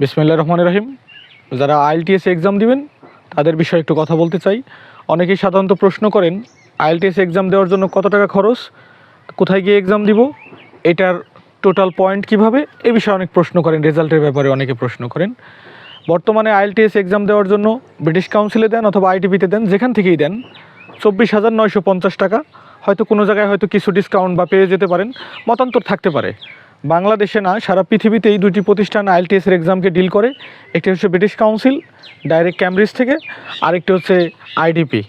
বিসমিল্লা রহমান রহিম। যারা IELTS exam দিবেন, তাদের বিষয়ে একটু কথা বলতে চাই। অনেকেই সাধারণত প্রশ্ন করেন, আইএলটিএস এক্সাম দেওয়ার জন্য কত টাকা খরচ, কোথায় গিয়ে এক্সাম দিব, এটার টোটাল পয়েন্ট কীভাবে, এ বিষয়ে অনেক প্রশ্ন করেন, রেজাল্টের ব্যাপারে অনেকে প্রশ্ন করেন। বর্তমানে আইএলটিএস এক্সাম দেওয়ার জন্য ব্রিটিশ কাউন্সিলে দেন অথবা আইটিপিতে দেন, যেখান থেকেই দেন, চব্বিশ হাজার নয়শো পঞ্চাশ টাকা। হয়তো কোনো জায়গায় হয়তো কিছু ডিসকাউন্ট বা পেয়ে যেতে পারেন, মতান্তর থাকতে পারে। বাংলাদেশে না সারা পৃথিবীতে এই দুটি প্রতিষ্ঠান আইএলটিএসের এক্সামকে ডিল করে। একটি হচ্ছে ব্রিটিশ কাউন্সিল ডাইরেক্ট ক্যামব্রিজ থেকে, আরেকটি হচ্ছে আইডিপি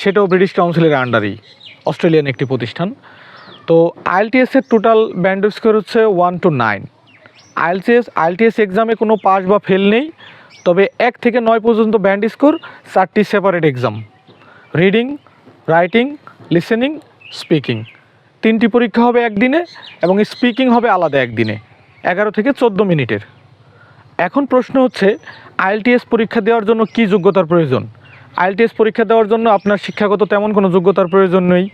সেটাও ব্রিটিশ কাউন্সিলের আন্ডারেই অস্ট্রেলিয়ান একটি প্রতিষ্ঠান। তো আইএলটিএসের টোটাল ব্যান্ড স্কোর হচ্ছে one two nine IELTS IELTS এক্সামে কোনো পাস বা ফেল নেই, তবে এক থেকে নয় পর্যন্ত ব্যান্ড স্কোর চারটি separate exam reading writing listening speaking তিনটি পরীক্ষা হবে একদিনে এবং স্পিকিং হবে আলাদা একদিনে, এগারো থেকে চোদ্দ মিনিটের। এখন প্রশ্ন হচ্ছে আইএলটিএস পরীক্ষা দেওয়ার জন্য কি যোগ্যতার প্রয়োজন? আইএলটিএস পরীক্ষা দেওয়ার জন্য আপনার শিক্ষাগত তেমন কোনো যোগ্যতার প্রয়োজন নেই।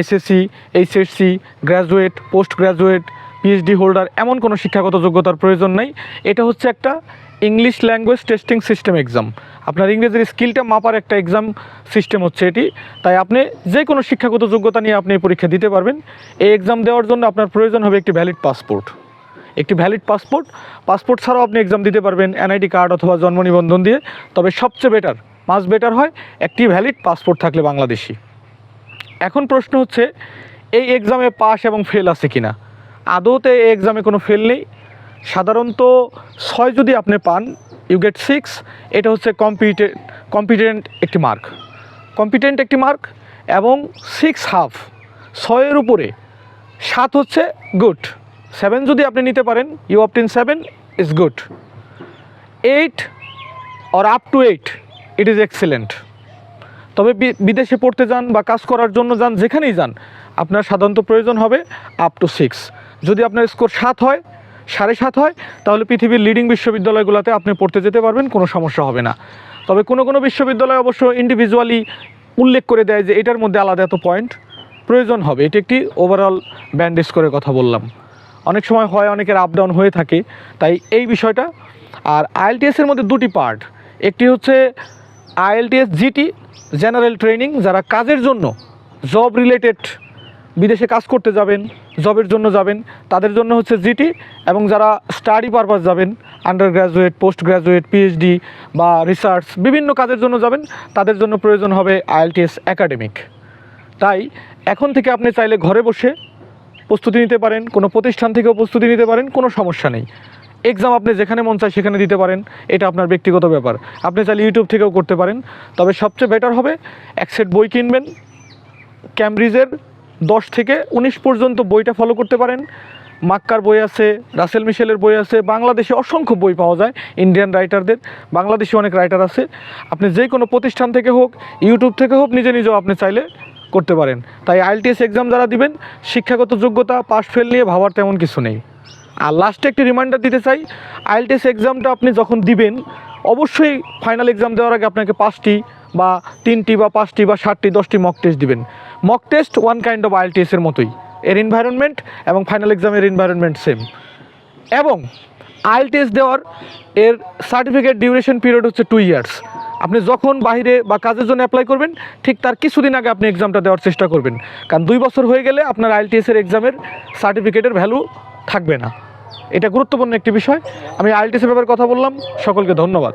SSC HSC graduate post graduate PhD holder এমন কোনো শিক্ষাগত যোগ্যতার প্রয়োজন নেই। এটা হচ্ছে একটা English language testing system exam আপনার ইংরেজির স্কিলটা মাপার একটা এক্সাম সিস্টেম হচ্ছে এটি। তাই আপনি যে কোনো শিক্ষাগত যোগ্যতা নিয়ে আপনি পরীক্ষা দিতে পারবেন। এই এক্সাম দেওয়ার জন্য আপনার প্রয়োজন হবে একটি ভ্যালিড পাসপোর্ট একটি ভ্যালিড পাসপোর্ট পাসপোর্ট ছাড়াও আপনি এক্সাম দিতে পারবেন এনআইডি কার্ড অথবা জন্ম নিবন্ধন দিয়ে। তবে সবচেয়ে বেটার মাস বেটার হয় একটি ভ্যালিড পাসপোর্ট থাকলে বাংলাদেশি। এখন প্রশ্ন হচ্ছে, এই এক্সামে পাস এবং ফেল আছে কিনা? আদৌতে এই এক্সামে কোনো ফেল নেই। সাধারণত ছয় যদি আপনি পান ইউ গেট সিক্স এটা হচ্ছে কম্পিটে কম্পিটেন্ট একটি মার্ক কম্পিটেন্ট একটি মার্ক এবং সিক্স হাফ ছয়ের উপরে, সাত হচ্ছে গুড সেভেন যদি আপনি নিতে পারেন you obtain seven is good eight or up to eight it is excellent তবে বিদেশে পড়তে যান বা কাজ করার জন্য যান, যেখানেই যান, আপনার সাধারণত প্রয়োজন হবে আপ টু সিক্স যদি আপনার স্কোর সাত হয় সাড়ে সাত হয়, তাহলে পৃথিবীর লিডিং বিশ্ববিদ্যালয়গুলোতে আপনি পড়তে যেতে পারবেন, কোনো সমস্যা হবে না। তবে কোনো কোনো বিশ্ববিদ্যালয় অবশ্য ইন্ডিভিজুয়ালি উল্লেখ করে দেয় যে এটার মধ্যে আলাদা এত পয়েন্ট প্রয়োজন হবে। এটি একটি ওভারঅল ব্যান্ডেজ করে কথা বললাম। অনেক সময় হয়, অনেকের আপ ডাউন হয়ে থাকে, তাই এই বিষয়টা। আর আইএলটিএস এর মধ্যে দুটি পার্ট একটি হচ্ছে আইএলটিএস জিটি জেনারেল ট্রেনিং যারা কাজের জন্য জব রিলেটেড বিদেশে কাজ করতে যাবেন, জবের জন্য যাবেন, তাদের জন্য হচ্ছে জিটি এবং যারা স্টাডি পারপাস যাবেন under graduate post graduate PhD বা রিসার্চ বিভিন্ন কাজের জন্য যাবেন, তাদের জন্য প্রয়োজন হবে আইএলটিএস একাডেমিক তাই এখন থেকে আপনি চাইলে ঘরে বসে প্রস্তুতি নিতে পারেন, কোনো প্রতিষ্ঠান থেকেও প্রস্তুতি নিতে পারেন, কোনো সমস্যা নেই। এক্সাম আপনি যেখানে মন চায় সেখানে দিতে পারেন, এটা আপনার ব্যক্তিগত ব্যাপার। আপনি চাইলে ইউটিউব থেকেও করতে পারেন, তবে সবচেয়ে বেটার হবে এক সেট বই কিনবেন ক্যামব্রিজের দশ থেকে উনিশ পর্যন্ত বইটা ফলো করতে পারেন। মাক্কার বই আছে, রাসেল মিশেলের বই আছে, বাংলাদেশে অসংখ্য বই পাওয়া যায় ইন্ডিয়ান রাইটারদের বাংলাদেশে অনেক রাইটার আছে। আপনি যে কোনো প্রতিষ্ঠান থেকে হোক ইউটিউব থেকে হোক, নিজে নিজেও আপনি চাইলে করতে পারেন। তাই আইএলটিএস এক্সাম যারা দিবেন, শিক্ষাগত যোগ্যতা পাস ফেল নিয়ে ভাবার তেমন কিছু নেই। আর লাস্টে একটি রিমাইন্ডার দিতে চাই আইএলটিএস এক্সামটা আপনি যখন দিবেন, অবশ্যই ফাইনাল এক্সাম দেওয়ার আগে আপনাকে পাঁচটি বা তিনটি বা পাঁচটি বা ষাটটি দশটি মক টেস্ট দিবেন। Mock test one kind of আইএলটিএসের মতোই। এর এনভায়রনমেন্ট এবং ফাইনাল এক্সামের এনভায়রনমেন্ট সেম এবং আইএলটিএস দেওয়ার এর সার্টিফিকেট ডিউরেশন পিরিয়ড হচ্ছে টু ইয়ার্স আপনি যখন বাইরে বা কাজের জন্য অ্যাপ্লাই করবেন, ঠিক তার কিছুদিন আগে আপনি এক্সামটা দেওয়ার চেষ্টা করবেন। কারণ দুই বছর হয়ে গেলে আপনার আইএলটিএসের এক্সামের সার্টিফিকেটের ভ্যালু থাকবে না। এটা গুরুত্বপূর্ণ একটি বিষয়। আমি আইএলটিএসের ব্যাপারে কথা বললাম। সকলকে ধন্যবাদ।